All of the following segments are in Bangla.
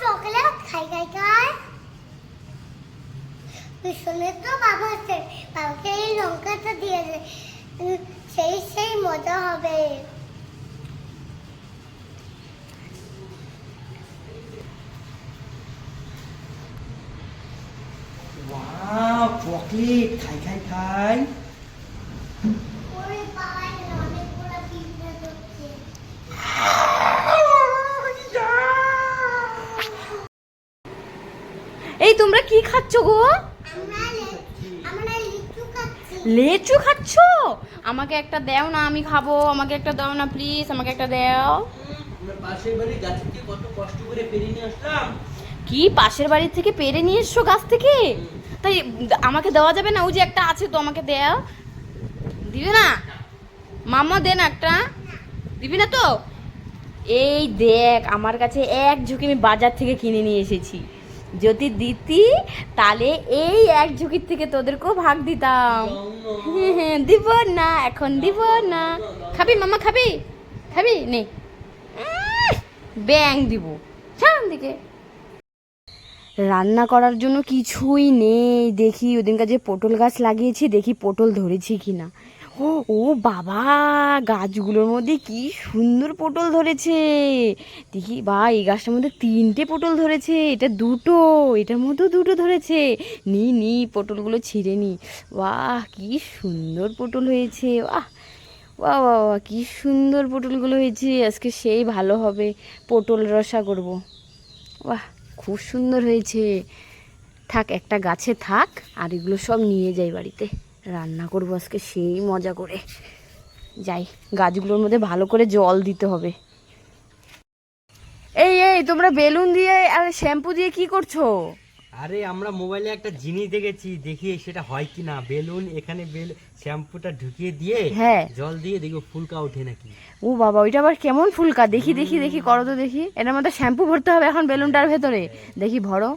চকলেট সেই সেই মজা হবে চকলেট খাই খাই খাই ওরে বাবা এখানে অনেকগুলো পিঁপড়ে ঢুকছে এই তোমরা কি খাচ্ছ গো? লিচু খাচ্ছি? আমাকে একটা দাও না, আমি খাব। আমাকে একটা দাও না প্লিজ আমাকে একটা দাও। কি, পাশের বাড়ি থেকে পেরে নিয়ে এসছো গাছ থেকে? তাই আমাকে দেওয়া যাবে না? ওই যে একটা আছে তো, আমাকে দেও। দিবে না? মামা দেন একটা। দিবি না তো? এই দেখ, আমার কাছে এক ঝুঁকি আমি বাজার থেকে কিনে নিয়ে এসেছি। যদি দিতি তাহলে এই এক ঝুঁকির থেকে তোদেরকেও ভাগ দিতাম। হ্যাঁ, হ্যাঁ, দিব না এখন দিব না। খাবি মামা খাবি? খাবি? নে। ব্যাং দিব। সামন দিকে রান্না করার জন্য কিছুই নেই। দেখি ওদিনকার যে পটল গাছ লাগিয়েছি দেখি পটল ধরেছি কিনা। ও বাবা, গাছগুলোর মধ্যে কি সুন্দর পটল ধরেছে। দেখি, বা, এই গাছটার মধ্যে তিনটে পটল ধরেছে, এটা দুটো, এটার মধ্যেও দুটো ধরেছে। নি নি, পটলগুলো ছিঁড়ে নি। বাহ, কি সুন্দর পটল হয়েছে বাহ বাহ বাহ, কি সুন্দর পটলগুলো হয়েছে, আজকে সেই ভালো হবে, পটল রসা করব। বাহ, খুব সুন্দর হয়েছে। থাক, একটা গাছে থাক, আর এগুলো সব নিয়ে যাই বাড়িতে। রান্না করব আজকে সেই মজা করে। যাই গাছগুলোর মধ্যে ভালো করে জল দিতে হবে। এই এই তোমরা বেলুন দিয়ে আর শ্যাম্পু দিয়ে কি করছ? আরে আমরা মোবাইলে একটা জিনিস দেখেছি দেখি সেটা হয় কি না বেলুন এখানে বেল শ্যাম্পুটা ঢুকিয়ে দিয়ে হ্যাঁ। জল দিয়ে দেখো ফুলকা ওঠে নাকি। ও বাবা ওইটা আবার কেমন ফুলকা? দেখি দেখি দেখি করো তো দেখি। এটার মধ্যে শ্যাম্পু ভরতে হবে এখন বেলুনটার ভেতরে। দেখি ভরো।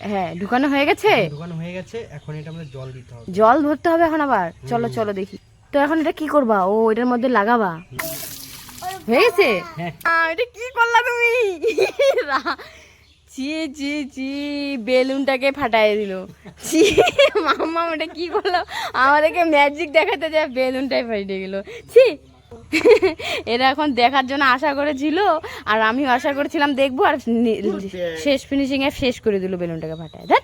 হ্যাঁ ঢুকানো হয়ে গেছে? দোকান হয়ে গেছে। এখন এটা আমাদের জল দিতে হবে। জল ভরতে হবে এখন আবার? চলো চলো দেখি। তো এখন এটা কি করবা? ও এটার মধ্যে লাগাবা? হয়ে গেছে? হ্যাঁ। এটা কি করলা তুমি? ছি ছি ছি বেলুনটাকে ফাটাই দিল। ছি মাম্মা ওটা কি করল? আমাদেরকে ম্যাজিক দেখাতে যায় বেলুনটাই ফাটে গেল ছি এরা এখন দেখার জন্য আশা করেছিল আর আমিও আশা করেছিলাম দেখব আর শেষ ফিনিশিং এ শেষ করে দিল বেলুনটাকে ফাটায় দেখ।